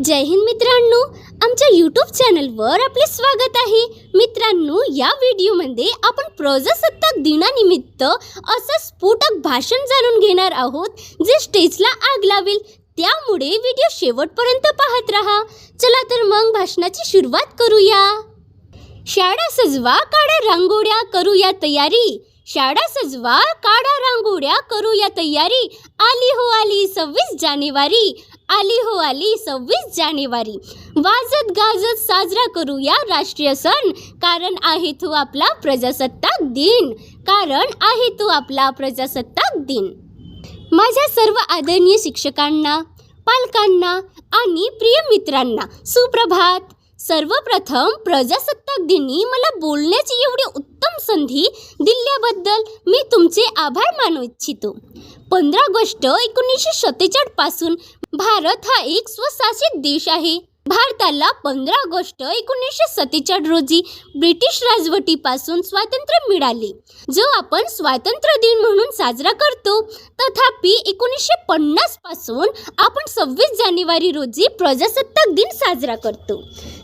जय हिंद मित्रांनो आमच्या यूट्यूब चॅनलवर आपले स्वागत आहे. मित्रांनो या व्हिडिओमध्ये आपण प्रजासत्ताक दिनानिमित्त असं स्फोटक भाषण जाणून घेणार आहोत जे स्टेजला आग लावेल. त्यामुळे व्हिडिओ शेवटपर्यंत पाहत राहा. चला तर मग भाषणाची सुरुवात करूया. शाळा सजवा काढा रांगोळ्या करूया तयारी. शाळा सजवा काढा रांगोळ्या करूया तयारी. आली हो आली सव्वीस जानेवारी. आली हो आली सव्वीस जानेवारी. वाजत गाजत साजरा करूया राष्ट्रीय सण. कारण आहे तो आपला प्रजासत्ताक दिन. कारण आहे तो आपला प्रजासत्ताक दिन. माझ्या सर्व आदरणीय शिक्षकांना पालकांना आणि प्रिय मित्रांना सुप्रभात. सर्वप्रथम प्रजासत्ताक दिनी मला बोलण्याची एवढी उत्तम संधी दिल्याबद्दल मी तुमचे आभार मानू इच्छितो. पंधरा ऑगस्ट एकोणीसशे सत्तेचाळीसपासून भारत हा एक स्वशासित देश आहे. भारताला पंधरा ऑगस्ट एकोणीसशे सत्तेचाळीस रोजी ब्रिटिश राजवटीपासून स्वातंत्र्य मिळाले. जो आपण स्वातंत्र्य दिन म्हणून साजरा करतो तथापि एकोणीसशे पन्नासपासून आपण सव्वीस जानेवारी रोजी प्रजासत्ताक दिन साजरा करतो.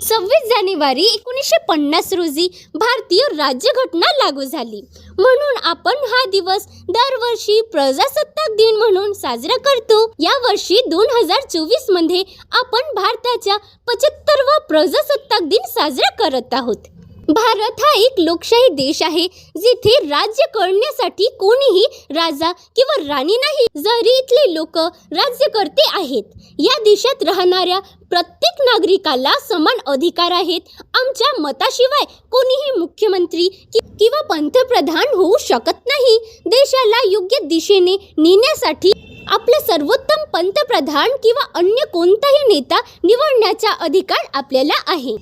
सव्वीस जानेवारी एकोणीसशे पन्नास रोजी भारतीय राज्यघटना लागू झाली. म्हणून आपण हा दिवस दरवर्षी प्रजासत्ताक दिन म्हणून साजरा करतो. या वर्षी दोन हजार चोवीसमध्ये आपण भारताच्या पचहत्तरवा प्रजासत्ताक दिन साजरा करत आहोत. भारत हा एक लोकशाही देश आहे जिथे राज्य करण्यासाठी कोणीही राजा किंवा राणी नाही जरी इथले लोक राज्यकर्ते आहेत. या देशात राहणाऱ्या प्रत्येक नागरिकाला समान अधिकार आहेत. आमच्या मताशिवाय कोणीही मुख्यमंत्री कि- किंवा पंतप्रधान होऊ शकत नाही. देशाला योग्य दिशेने नेण्यासाठी आपला सर्वोत्तम पंतप्रधान किंवा अन्य कोणताही नेता निवडण्याचा अधिकार आपल्याला आहे.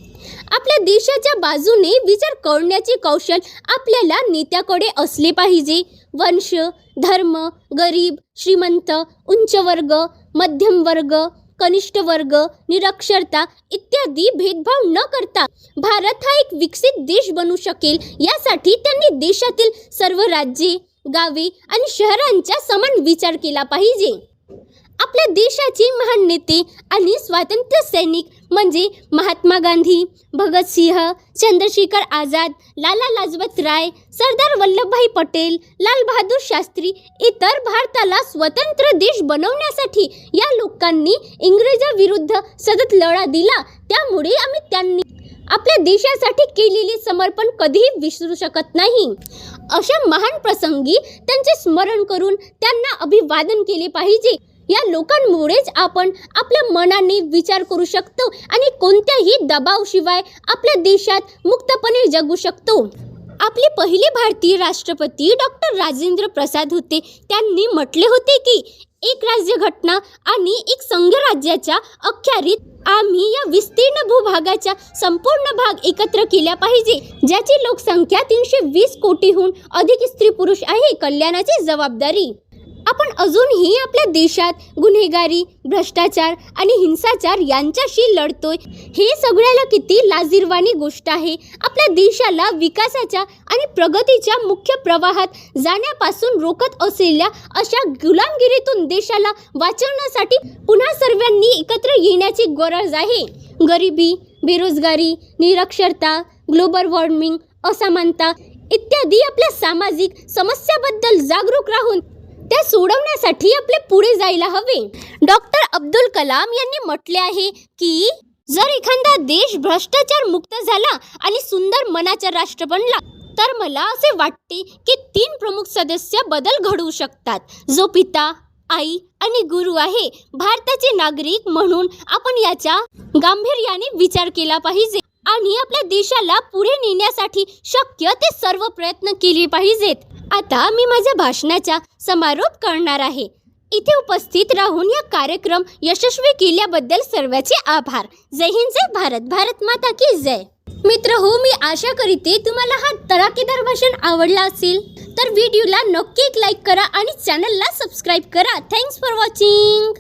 आपल्या देशाच्या बाजूने विचार करण्याचे कौशल आपल्याला नेत्याकडे असले पाहिजे. वंश धर्म गरीब श्रीमंत उंच वर्ग मध्यम वर्ग कनिष्ठ वर्ग निरक्षरता इत्यादी भेदभाव न करता भारत हा एक विकसित देश बनू शकेल यासाठी त्यांनी देशातील सर्व राज्ये गावे आणि शहरांचा समान विचार केला पाहिजे. आपल्या देशाचे महान नेते आणि स्वातंत्र्य सैनिक म्हणजे महात्मा गांधी भगतसिंह चंद्रशेखर आझाद लाला लाजपत राय सरदार वल्लभभाई पटेल लाल बहादूर शास्त्री इतर भारताला स्वतंत्र देश बनवण्यासाठी या लोकांनी इंग्रजाविरुद्ध सतत लढा दिला. त्यामुळे आम्ही त्यांनी आपल्या देशासाठी केलेले समर्पण कधीही विसरू शकत नाही. अशा महान प्रसंगी त्यांचे स्मरण करून त्यांना अभिवादन केले पाहिजे. या लोकांमुळेच आपण आपल्या मनाने विचार करू शकतो आणि कोणत्याही दबावशिवाय आपल्या देशात मुक्तपणे जगू शकतो. आपले पहिले भारतीय राष्ट्रपती डॉक्टर राजेंद्र प्रसाद होते. त्यांनी म्हटले होते की एक राज्यघटना आणि एक संघराज्याच्या अखत्यारीत आम्ही या विस्तीर्ण भूभागाच्या संपूर्ण भाग एकत्र केल्या पाहिजे ज्याची लोकसंख्या तीनशे वीस कोटीहून अधिक स्त्री पुरुष आहे कल्याणाची जबाबदारी. आपण अजूनही आपल्या देशात गुन्हेगारी भ्रष्टाचार आणि हिंसाचार यांच्याशी लढतोय. हे सगळ्याला किती लाजिरवाणी गोष्ट आहे. आपल्या देशाला विकासाच्या आणि प्रगतीच्या मुख्य प्रवाहात जाण्यापासून रोखत असलेल्या अशा गुलामगिरीतून देशाला वाचवण्यासाठी पुन्हा सर्वांनी एकत्र येण्याची गरज आहे. गरिबी बेरोजगारी निरक्षरता ग्लोबल वॉर्मिंग असमानता इत्यादी आपल्या सामाजिक समस्याबद्दल जागरूक राहून त्या सोडवण्यासाठी आपले पुढे जायला हवे. डॉक्टर अब्दुल कलाम यांनी म्हटले आहे की जर एखादा देश भ्रष्टाचार मुक्त झाला आणि सुंदर मनाचा राष्ट्र बनला तर मला असे वाटते की तीन प्रमुख सदस्य बदल घडवू शकतात. जो पिता आई आणि गुरु आहे भारताचे नागरिक म्हणून आपण याचा गांभीर्याने विचार केला पाहिजे आणि आपल्या देशाला पुढे नेण्यासाठी शक्य ते सर्व प्रयत्न केले पाहिजेत. आता मी माझ्या भाषणाचा समारोप करणार आहे. इथे उपस्थित राहून या कार्यक्रम यशस्वी केल्याबद्दल सर्वांचे आभार. जय हिंद जय भारत. भारत माता की जय. मित्र हो मी आशा करीते तुम्हाला हा तडाखेदार भाषण आवडला असेल तर व्हिडिओला नक्की एक लाईक करा आणि चॅनलला सबस्क्राईब करा. Thanks for watching